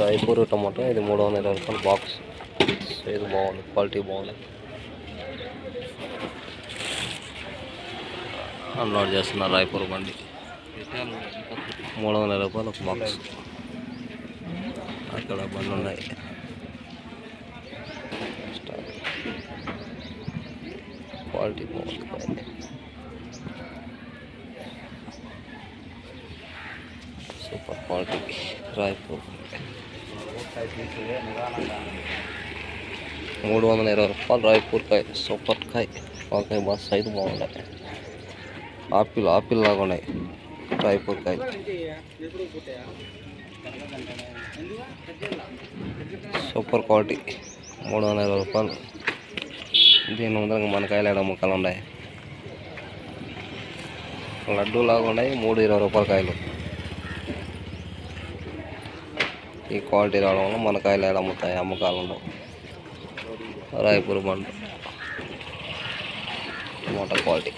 Raipur tomato ఇది మూడు వందల ఇరవై రూపాయలు బాక్స్ సో ఇది బాగుంది క్వాలిటీ బాగుంది. అన్లోడ్ చేస్తున్నారు రాయపూర్ బండి. మూడు వందల ఇరవై రూపాయలు ఒక బాక్స్ అక్కడ బండ్లు ఉన్నాయి. క్వాలిటీ బాగుంది సూపర్ క్వాలిటీ రాయపూర్ మూడు వందల ఇరవై రూపాయలు రాయపూర్ కాయ సూపర్ కాయ. వంకాయ బాగా సైజు బాగున్నాయి. ఆపిల్ ఆపిల్ లాగా ఉన్నాయి. రాయపూర్ కాయ. Super quality. మూడు వందల ఇరవై రూపాయలు. దీని ముందర మన కాయలు ఏడ ముక్కలు ఉన్నాయి. లడ్డు లాగా ఉన్నాయి. మూడు ఇరవై రూపాయల కాయలు. ఈ క్వాలిటీ రావడం వల్ల మన కాయలు ఎలా అమ్ముతాయి అమ్మకాలు ఉండవు. రాయపూర్ బండ. Tomato quality.